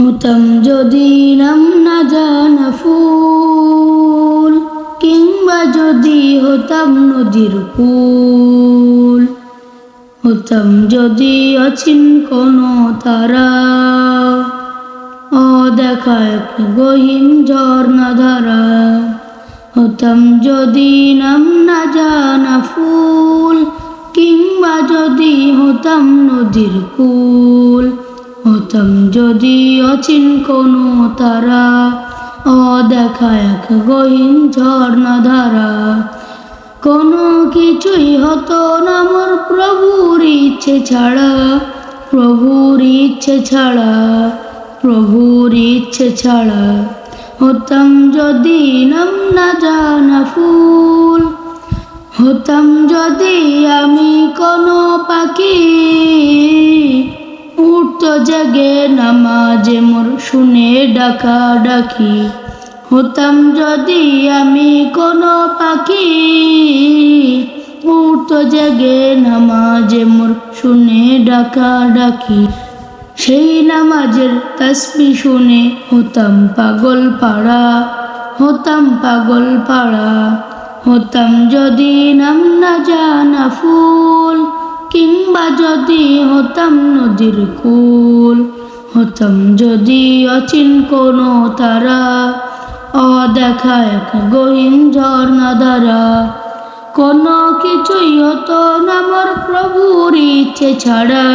হতাম যদি নাম না জানা ফুল, কিংবা যদি হতাম নদীর ফুল, হতাম যদি অচিন কোনো তারা ও দেখা এক গহীন ঝর্ণা ধারা হতাম যদি নাম না জানা ফুল, কিংবা যদি হতাম নদীর কুল হতাম যদি অচিন কোনো তারা ও দেখা এক গহীন ঝর্ণা ধারা কোনো কিছুই হতো না মোর প্রভুর ইচ্ছে ছাড়া, প্রভুর ইচ্ছে ছাড়া, প্রভুর ইচ্ছে ছাড়া। হতাম যদি নাম না জানা ফুল, হতাম যদি আমি কোনো পাখি জেগে নামাজে মোর শুনে ডাকা ডাকি। হতাম যদি আমি কোনো পাখি উঠতো জেগে নামাজে মোর শুনে ডাকা ডাকি। সেই নামাজের তসবি শুনে হতাম পাগল পাড়া, হতাম পাগল পাড়া। হতাম যদি নাম না জানা ফুল কিংবা যদি হতাম নদীর কুল, হতাম যদি অচিন কোনো তারা, অদেখা এক গহীন ঝর্ণা দ্বারা। কোনো কিছুই হতো না মোর প্রভুর ইচ্ছে ছাড়া,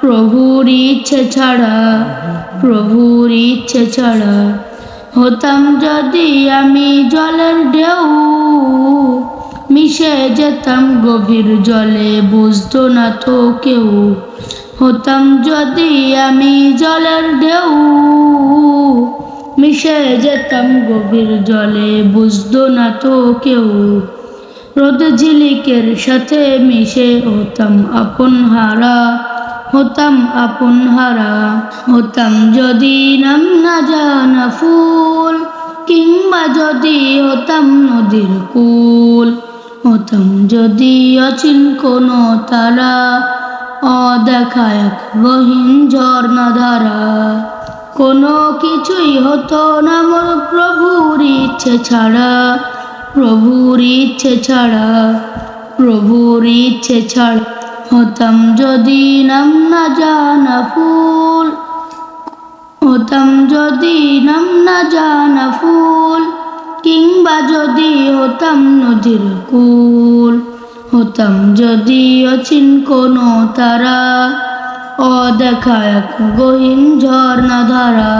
প্রভুর ইচ্ছে ছাড়া, প্রভুর ইচ্ছে ছাড়া। হতাম যদি আমি জলের ঢেউ মিশে যেতাম গভীর জলে, বুঝতো না তো কেউ। হতাম যদি আমি জলের ঢেউ। মিশে যেতাম গভীর জলে, বুঝতো না তো কেউ। রোদ ঝিলিকের সাথে মিশে হতাম আপন হারা, হতাম আপন হারা। হতাম যদি নাম না জানা ফুল, কিংবা যদি হতাম নদীর কুল। হতাম যদি অচিন কোনো তারা, অদেখা এক গহীন ঝর্ণা ধারা কোনো কিছুই হতো না মোর প্রভুর ইচ্ছে ছাড়া, প্রভুর ইচ্ছে ছাড়া, প্রভুর ইচ্ছে ছাড়া। হতাম যদি নাম না জানা ফুল, হতাম যদি নাম না জানা ফুল কিংবা যদি হতাম নদীর কুল, হতাম যদি অচিন কোনো তারা, অদেখা এক গহীন ঝর্ণা ধারা